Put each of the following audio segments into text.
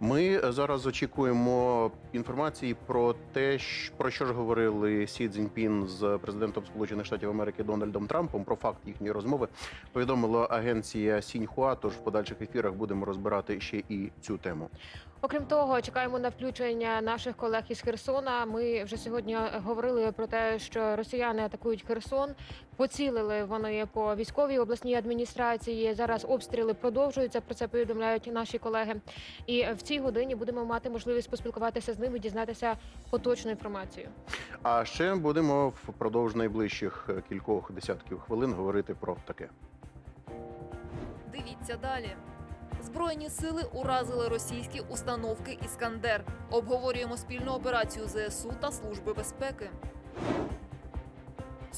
Ми зараз очікуємо інформації про те, про що ж говорили Сі Цзіньпін з президентом Сполучених Штатів Америки Дональдом Трампом. Про факт їхньої розмови повідомила агенція Сіньхуа. Тож в подальших ефірах будемо розбирати ще і цю тему. Окрім того, чекаємо на включення наших колег із Херсона. Ми вже сьогодні говорили про те, що росіяни атакують Херсон. Поцілили вони по військовій обласній адміністрації. Зараз обстріли продовжуються. Про це повідомляють наші колеги. І в цій годині будемо мати можливість поспілкуватися з ними, дізнатися поточну інформацію. А ще будемо впродовж найближчих е, кількох десятків хвилин говорити про таке. Дивіться далі. Збройні сили уразили російські установки Іскандер. Обговорюємо спільну операцію ЗСУ та Служби безпеки.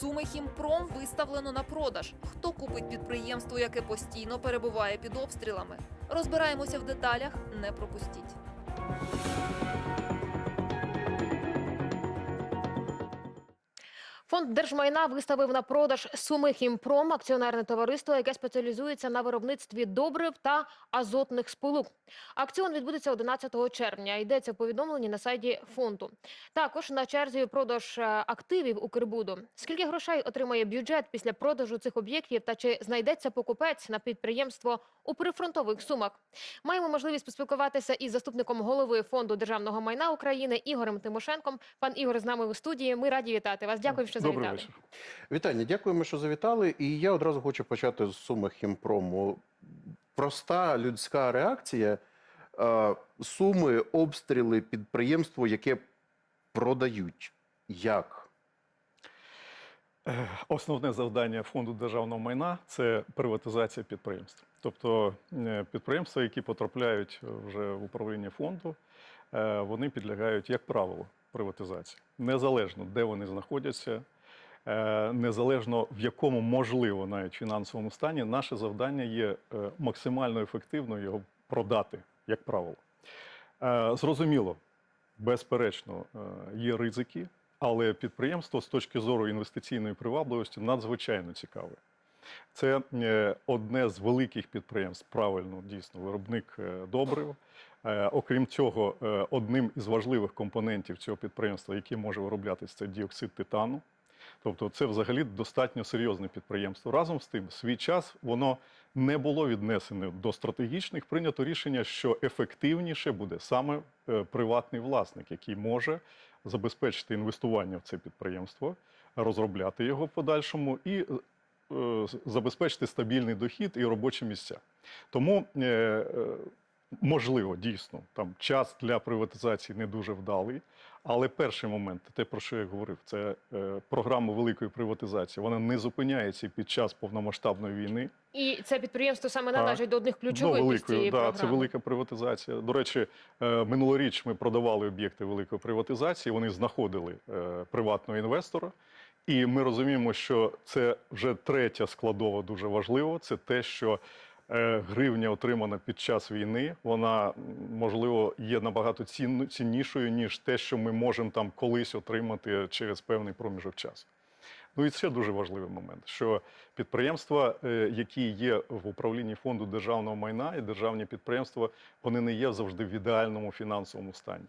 Суми Хімпром виставлено на продаж. Хто купить підприємство, яке постійно перебуває під обстрілами? Розбираємося в деталях. Не пропустіть. Фонд держмайна виставив на продаж Суми Хімпром, акціонерне товариство, яке спеціалізується на виробництві добрив та азотних сполук. Акціон відбудеться 11 червня. Йдеться в повідомленні на сайті фонду. Також на черзі продаж е, активів Укрбуду. Скільки грошей отримає бюджет після продажу цих об'єктів та чи знайдеться покупець на підприємство у прифронтових сумах? Маємо можливість поспілкуватися із заступником голови фонду державного майна України Ігорем Тимошенком. Пан Ігор з нами у студії. Ми раді вітати вас. Дякую, що Добрий вечір. Вітання, дякуємо, що завітали. І я одразу хочу почати з суми хімпрому. Проста людська реакція. Е, Суми, обстріли, підприємство, яке продають. Як? Е, Основне завдання фонду державного майна це приватизація підприємств. Тобто е, підприємства, які потрапляють вже в управління фонду, вони підлягають, як правило, приватизації. Незалежно, де вони знаходяться, незалежно в якому можливо навіть фінансовому стані, наше завдання є е, максимально ефективно його продати, як правило. Е, Зрозуміло, безперечно, е, є ризики, але підприємство з точки зору інвестиційної привабливості надзвичайно цікаве. Це е, одне з великих підприємств, правильно, дійсно, виробник е, добрив. Е, Окрім цього, е, одним із важливих компонентів цього підприємства, який може вироблятися, це діоксид титану. Тобто, це взагалі достатньо серйозне підприємство. Разом з тим, свій час воно не було віднесене до стратегічних. Прийнято рішення, що ефективніше буде саме е, приватний власник, який може забезпечити інвестування в це підприємство, розробляти його в подальшому і е, забезпечити стабільний дохід і робочі місця. Тому е, можливо, дійсно, там час для приватизації не дуже вдалий. Але перший момент, те, про що я говорив, це е, програма великої приватизації. Вона не зупиняється під час повномасштабної війни. І це підприємство саме належить до одних ключових із цієї да, програми. це велика приватизація. До речі, е, минулоріч ми продавали об'єкти великої приватизації. Вони знаходили е, приватного інвестора. І ми розуміємо, що це вже третя складова дуже важливо. Це те, що гривня, отримана під час війни, вона можливо є набагато ціннішою, ніж те, що ми можемо там колись отримати через певний проміжок часу. Ну і ще дуже важливий момент, що підприємства, е, які є в управлінні фонду державного майна і державні підприємства, вони не є завжди в ідеальному фінансовому стані.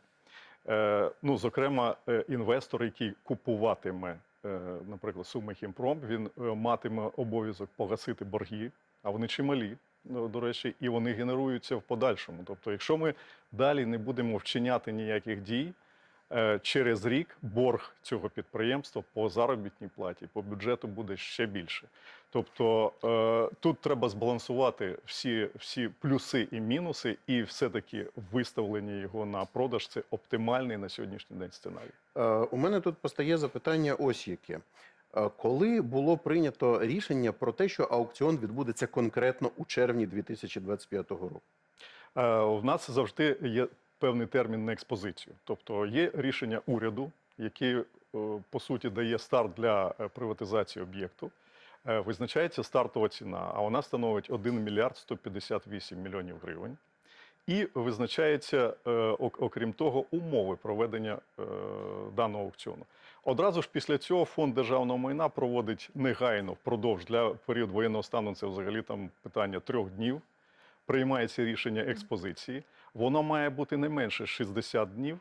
Е, Ну, зокрема, е, інвестор, який купуватиме, е, наприклад, суми Хімпром, він е, матиме обов'язок погасити борги, а вони чималі. ну, До речі, і вони генеруються в подальшому. Тобто, якщо ми далі не будемо вчиняти ніяких дій, е, через рік борг цього підприємства по заробітній платі, по бюджету буде ще більше. Тобто е, тут треба збалансувати всі, всі плюси і мінуси, і все-таки виставлення його на продаж це оптимальний на сьогоднішній день сценарій. Е, У мене тут постає запитання ось яке. Е, Коли було прийнято рішення про те, що аукціон відбудеться конкретно у червні 2025 року? Е, В нас завжди є певний термін на експозицію. Тобто є рішення уряду, яке по суті дає старт для е, приватизації об'єкту. Е, Визначається стартова ціна, а вона становить 1 мільярд 158 мільйонів гривень. І визначається, е, окрім того, умови проведення е, даного аукціону. Одразу ж після цього фонд державного майна проводить негайно впродовж для період воєнного стану. Це взагалі там питання трьох днів. Приймається рішення експозиції. воно має бути не менше 60 днів,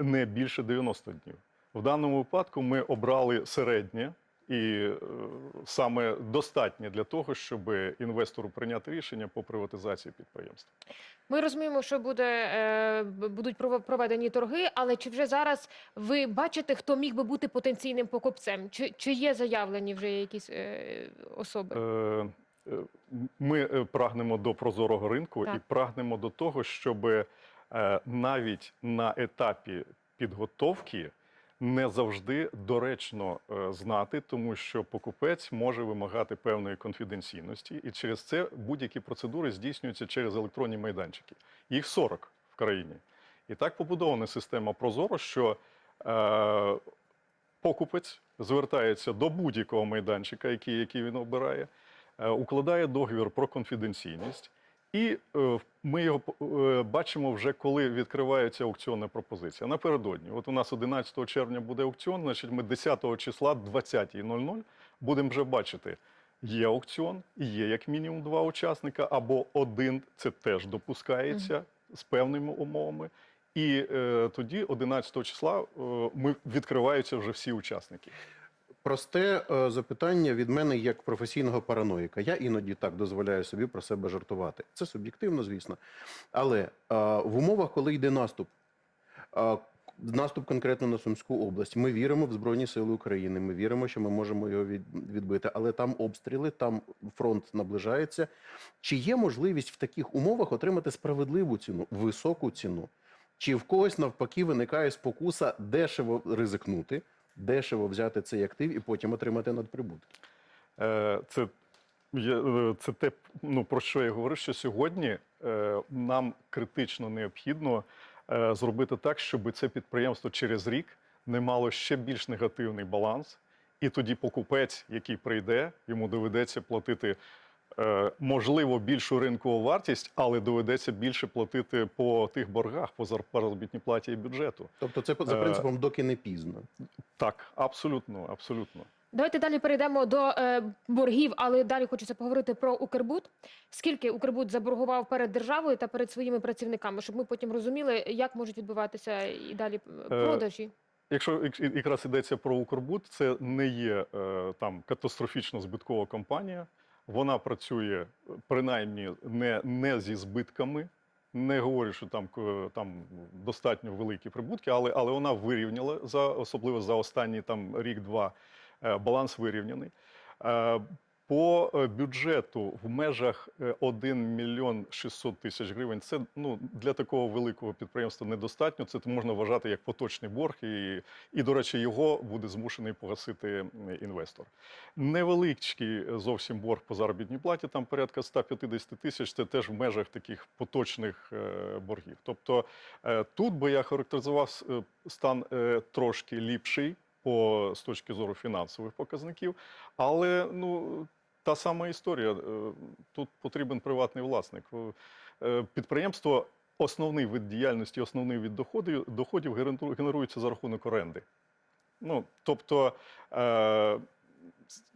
не більше 90 днів. В даному випадку ми обрали середнє і е, саме достатнє для того, щоб інвестору прийняти рішення по приватизації підприємства. Ми розуміємо, що буде, е, будуть проведені торги, але чи вже зараз ви бачите, хто міг би бути потенційним покупцем? Чи, чи є заявлені вже якісь е, особи? Ми прагнемо до прозорого ринку Так. і прагнемо до того, щоб навіть на етапі підготовки не завжди доречно е, знати, тому що покупець може вимагати певної конфіденційності, і через це будь-які процедури здійснюються через електронні майданчики. Їх 40 в країні. І так побудована система Прозоро, що е, покупець звертається до будь-якого майданчика, який, який він обирає, е, укладає договір про конфіденційність, і е, ми його е, бачимо вже, коли відкривається аукціонна пропозиція. Напередодні, от у нас 11 червня буде аукціон, значить ми 10 числа, 20.00, будемо вже бачити. Є аукціон, є як мінімум два учасника, або один це теж допускається з певними умовами. І е, тоді, 11 числа, е, ми відкриваються вже всі учасники. Просте е, запитання від мене як професійного параноїка. Я іноді так дозволяю собі про себе жартувати. Це суб'єктивно, звісно. Але е, в умовах, коли йде наступ, е, наступ конкретно на Сумську область, ми віримо в Збройні Сили України. Ми віримо, що ми можемо його відбити. Але там обстріли, там фронт наближається. Чи є можливість в таких умовах отримати справедливу ціну, високу ціну? Чи в когось навпаки виникає спокуса дешево ризикнути? Дешево взяти цей актив і потім отримати надприбутки. Е, Це, е, це те, ну, про що я говорив, що сьогодні е, нам критично необхідно зробити так, щоб це підприємство через рік не мало ще більш негативний баланс, і тоді покупець, який прийде, йому доведеться платити. Е, Можливо, більшу ринкову вартість, але доведеться більше платити по тих боргах, по зар- по заробітній платі і бюджету. Тобто, це за Е, принципом доки не пізно. Так, абсолютно, абсолютно. Давайте далі перейдемо до е, боргів, але далі хочеться поговорити про Укрбуд. Скільки Укрбуд заборгував перед державою та перед своїми працівниками, щоб ми потім розуміли, як можуть відбуватися і далі е, продажі. Якщо якраз йдеться про Укрбуд, це не є е, там катастрофічно збиткова компанія. Вона працює е, принаймні не, не зі збитками. Не говорю, що там, там достатньо великі прибутки, але, але вона вирівняла за особливо за останні там рік-два е, баланс вирівняний. Е, По е, бюджету в межах е, 1 мільйон 600 тисяч гривень це ну для такого великого підприємства недостатньо. Це можна вважати як поточний борг, і, і до речі, його буде змушений погасити інвестор. Невеличкий е, зовсім борг по заробітній платі, там порядка 150 тисяч. Це теж в межах таких поточних е, боргів. Тобто е, тут би я характеризував е, стан е, трошки ліпший по з точки зору фінансових показників, але ну. Та сама історія. Е, Тут потрібен приватний власник. Е, Підприємство, основний вид діяльності, основний від доходів, доходів генерується за рахунок оренди. Ну, тобто, е,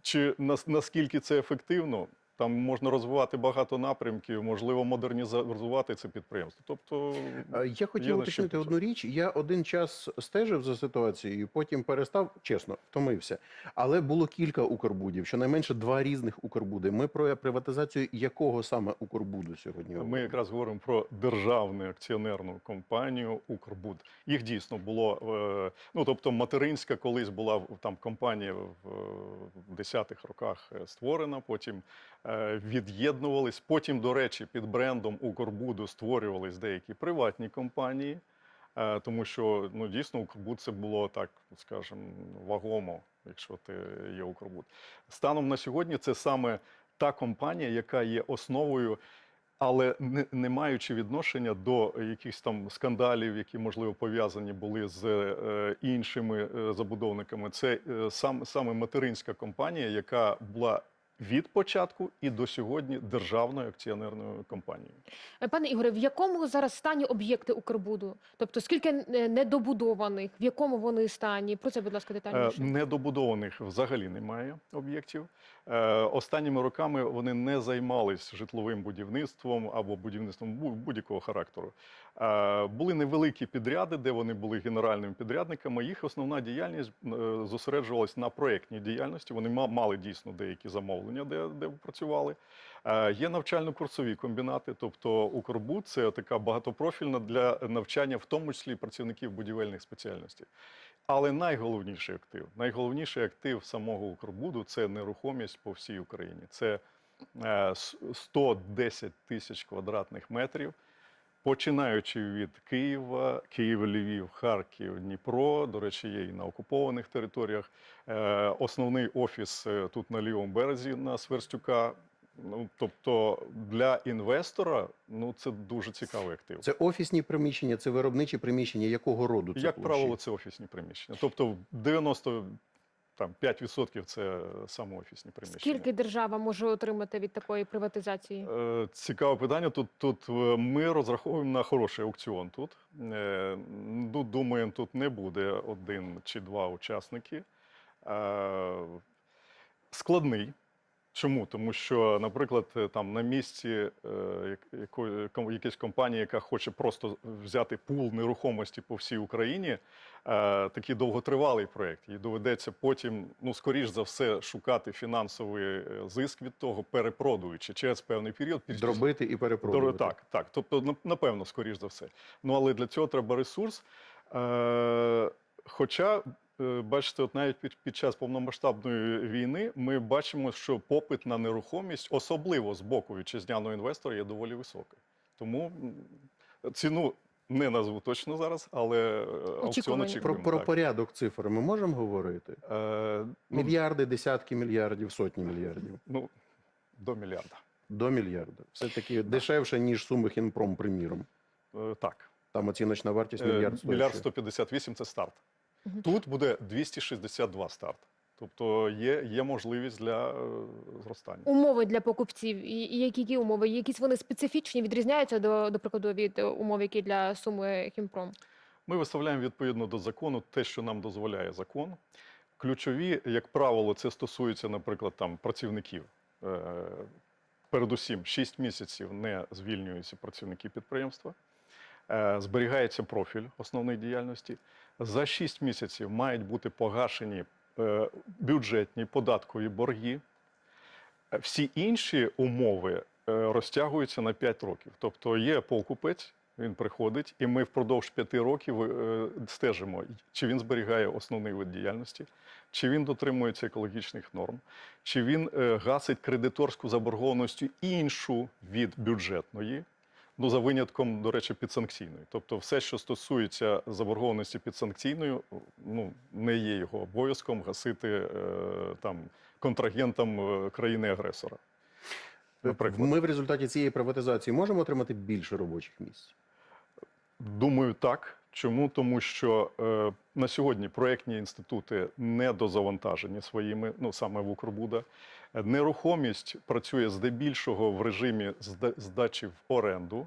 чи наскільки це ефективно, там можна розвивати багато напрямків, можливо, модернізувати це підприємство. Тобто, Е, Я хотів уточнити одну річ. Я один час стежив за ситуацією, потім перестав, чесно, втомився. Але було кілька укрбудів, щонайменше два різних укрбуди. Ми про приватизацію якого саме укрбуду сьогодні? Ми говоримо? якраз говоримо про державну акціонерну компанію Укрбуд. Їх дійсно було е, ну тобто материнська колись була там компанія в е, 10-х роках створена, потім від'єднувались. Потім, до речі, під брендом Укрбуду створювались деякі приватні компанії. Е, Тому що ну дійсно Укрбуд це було так, скажімо, вагомо, якщо ти є Укрбуд. Станом на сьогодні це саме та компанія, яка є основою але не, не маючи відношення до якихось там скандалів, які можливо пов'язані були з е, іншими е, забудовниками, це е, сам саме материнська компанія, яка була від початку і до сьогодні державною акціонерною компанією. Е, Пане Ігоре, в якому зараз стані об'єкти Укрбуду? Тобто скільки е, недобудованих, в якому вони стані? Про це, будь ласка, Е, детальніше. Недобудованих взагалі немає об'єктів. Е, Останніми роками вони не займались житловим будівництвом або будівництвом будь-якого характеру. Е, Були невеликі підряди, де вони були генеральними підрядниками. Їх основна діяльність е, зосереджувалась на проєктній діяльності. Вони ма- мали дійсно деякі замовлення, де, де працювали. Е, Є навчально-курсові комбінати, тобто Укрбуд це така багатопрофільна для навчання, в тому числі працівників будівельних спеціальностей. Але найголовніший актив, найголовніший актив самого Укрбуду це нерухомість по всій Україні. Це е, 110 тисяч квадратних метрів, починаючи від Києва, Київ, Львів, Харків, Дніпро. До речі, є і на окупованих територіях. Е, Основний офіс е, тут на лівому березі на Сверстюка. Ну, тобто для інвестора ну, це дуже цікавий актив. Це офісні приміщення, це виробничі приміщення. Якого роду це Як площі? правило, це офісні приміщення. Тобто 90 там, 5% це самоофісні приміщення. Скільки держава може отримати від такої приватизації? Е, Цікаве питання. Тут, тут е, ми розраховуємо на хороший аукціон. Тут Е, ну, думаємо, тут не буде один чи два учасники. Складний. Чому? Тому що, наприклад, е, там на місці е, якої якоїсь компанії, яка хоче просто взяти пул нерухомості по всій Україні, е, такий довготривалий проєкт. Їй доведеться потім, ну скоріш за все, шукати фінансовий зиск від того, перепродуючи через певний період. Дробити і перепродувати. Так, так. Тобто, нап- напевно, скоріш за все. Ну але для цього треба ресурс. Хоча, бачите, от навіть під, під час повномасштабної війни ми бачимо, що попит на нерухомість, особливо з боку вітчизняного інвестора, є доволі високий. Тому ціну не назву точно зараз, але е, аукціон Очікувані. Про, про порядок цифр ми можемо говорити? Е, ну, Мільярди, десятки мільярдів, сотні мільярдів. ну, до мільярда. До мільярда. Все таки дешевше, ніж суми Хінпром, приміром. Е, так. Там оціночна вартість Е, мільярд стоїть. Мільярд 158 – це старт. Тут буде 262 старт. Тобто є, є можливість для е, зростання. Умови для покупців і, і які, які умови? Якісь вони специфічні, відрізняються до, до прикладу від е, умов, які для суми Хімпром? Ми виставляємо відповідно до закону те, що нам дозволяє закон. Ключові, як правило, це стосується, наприклад, там працівників. Е, Передусім, 6 місяців не звільнюються працівники підприємства. Е, Зберігається профіль основної діяльності. За 6 місяців мають бути погашені е, бюджетні податкові борги. Всі інші умови е, розтягуються на 5 років. Тобто є покупець, він приходить, і ми впродовж 5 років стежимо, чи він зберігає основний вид діяльності, чи він дотримується екологічних норм, чи він гасить кредиторську заборгованість іншу від бюджетної. Ну, за винятком, до речі, підсанкційної. Тобто, все, що стосується заборгованості підсанкційною, ну не є його обов'язком гасити е, там контрагентам е, країни-агресора. Наприклад, Ми в результаті цієї приватизації можемо отримати більше робочих місць. думаю, так. Чому? Тому що е, на сьогодні проєктні інститути не дозавантажені своїми, ну саме в Укрбуда. Е, Нерухомість працює здебільшого в режимі здачі в оренду.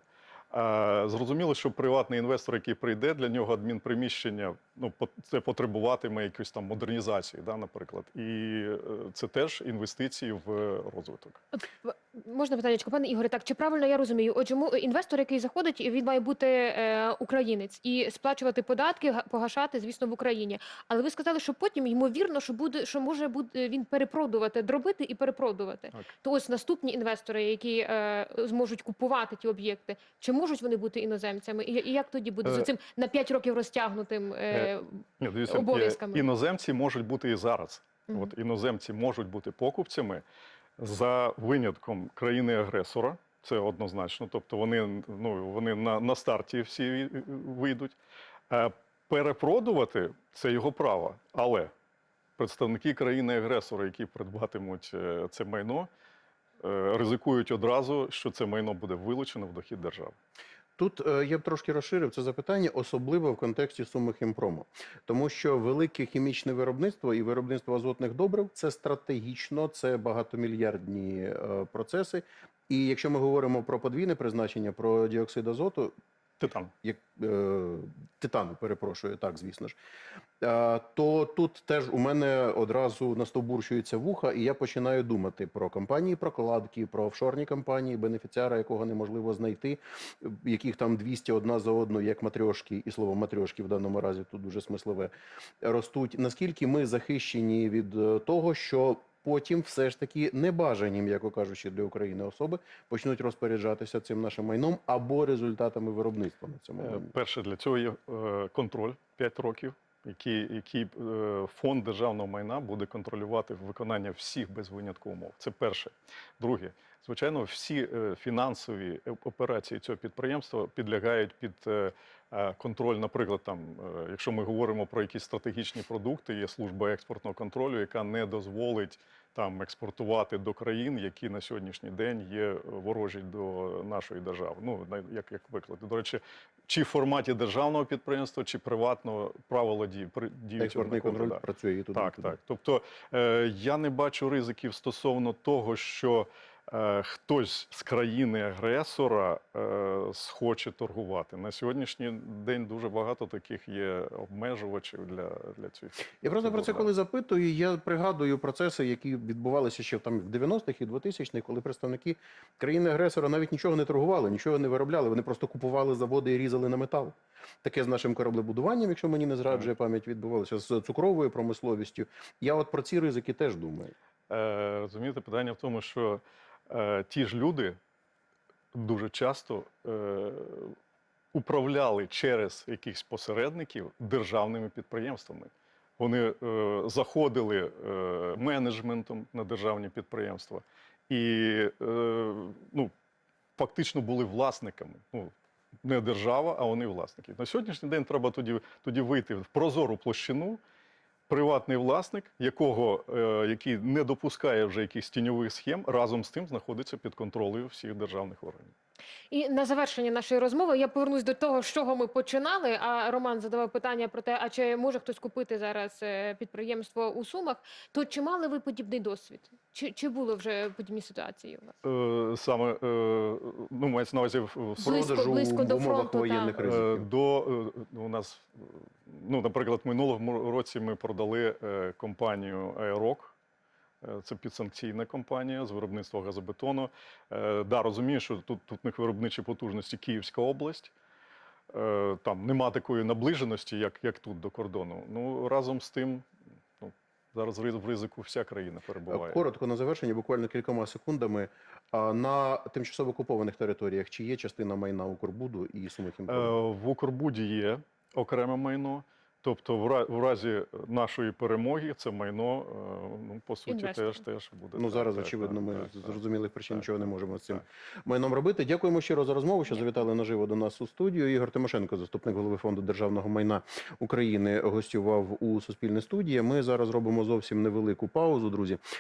Зрозуміло, що приватний інвестор, який прийде, для нього адмінприміщення ну, це потребуватиме якоїсь там модернізації, да, наприклад. І е, це теж інвестиції в розвиток. От, п- Можна питаннячко, пане Ігоре, так чи правильно я розумію? Отже, інвестор, який заходить, він має бути е, українець і сплачувати податки, га- погашати, звісно, в Україні. Але ви сказали, що потім ймовірно, що буде, що може бути він перепродувати, дробити і перепродувати. Так. То ось наступні інвестори, які е, зможуть купувати ті об'єкти, чи можуть вони бути іноземцями? І, і як тоді буде Е, з цим на 5 років розтягнутим? Е, е, Обов'язками. іноземці можуть бути і зараз. От іноземці можуть бути покупцями за винятком країни-агресора. Це однозначно. Тобто вони, ну, вони на, на старті всі вийдуть. Е, Перепродувати це його право. Але представники країни-агресора, які придбатимуть е, це майно, е, ризикують одразу, що це майно буде вилучено в дохід держави. Тут е, я б трошки розширив це запитання, особливо в контексті суми хімпрому, Тому що велике хімічне виробництво і виробництво азотних добрив це стратегічно, це багатомільярдні е, процеси. І якщо ми говоримо про подвійне призначення, про діоксид азоту, Титан. як е, титану, перепрошую, так, звісно ж. Е, то тут теж у мене одразу настовбурчується вуха, і я починаю думати про компанії прокладки, про офшорні компанії, бенефіціара, якого неможливо знайти, яких там 200 одна за одну, як матрьошки, і слово матрьошки в даному разі тут дуже смислове, ростуть. Наскільки ми захищені від е, того, що потім все ж таки небажані, м'яко кажучи, для України особи почнуть розпоряджатися цим нашим майном або результатами виробництва на цьому Е, майні. Перше, для цього є е, контроль 5 років, який, який е, фонд державного майна буде контролювати виконання всіх без винятку умов. Це перше. Друге, звичайно, всі фінансові операції цього підприємства підлягають під контроль. Наприклад, там, е, якщо ми говоримо про якісь стратегічні продукти, є служба експортного контролю, яка не дозволить там експортувати до країн, які на сьогоднішній день є ворожі до нашої держави. Ну як, як виклад. До речі, чи в форматі державного підприємства, чи приватного правила дії діють Експортний однаково, контроль да. працює і туди. і Так, туди. так. Тобто е, я не бачу ризиків стосовно того, що е, хтось з країни-агресора е, схоче торгувати. На сьогоднішній день дуже багато таких є обмежувачів для, для цих. Я просто про це коли запитую, я пригадую процеси, які відбувалися ще там в 90-х і 2000-х, коли представники країни-агресора навіть нічого не торгували, нічого не виробляли. Вони просто купували заводи і різали на метал. Таке з нашим кораблебудуванням, якщо мені не зраджує пам'ять, відбувалося з цукровою промисловістю. Я от про ці ризики теж думаю. Е, розумієте, питання в тому, що е, ті ж люди дуже часто е, управляли через якихось посередників державними підприємствами. Вони е, заходили е, менеджментом на державні підприємства і е, ну, фактично були власниками. Ну, не держава, а вони власники. На сьогоднішній день треба тоді, тоді вийти в прозору площину, приватний власник, якого, е, який не допускає вже якихось тіньових схем, разом з тим знаходиться під контролем всіх державних органів. І на завершення нашої розмови я повернусь до того, з чого ми починали. А Роман задавав питання про те, а чи може хтось купити зараз е, підприємство у Сумах? То чи мали ви подібний досвід? Чи, чи були вже подібні ситуації у вас? Е, саме е, ну, мається на увазі в- Продажу близько в до умовах фронту, воєнних так. Е, ризиків. До е, у нас, ну, наприклад, минулого році ми продали е, компанію Аерок. Е, Це підсанкційна компанія з виробництва газобетону. Е, Да, розумію, що тут, тут у них виробничі потужності Київська область. Е, Там нема такої наближеності, як, як тут до кордону. Ну разом з тим, ну, зараз в ризику вся країна перебуває. Коротко на завершення, буквально кількома секундами. На тимчасово окупованих територіях чи є частина майна Укрбуду і Сумихімпрому? Е, В Укрбуді є окреме майно. Тобто, в ра- в разі нашої перемоги це майно, е, ну, по суті, теж, теж буде. Ну зараз, так, очевидно, так, ми так, з так. зрозумілих причин Так, нічого не можемо з цим так. майном робити. Дякуємо щиро за розмову, що завітали наживо до нас у студію. Ігор Тимошенко, заступник голови фонду державного майна України, гостював у Суспільне студії. Ми зараз робимо зовсім невелику паузу, друзі.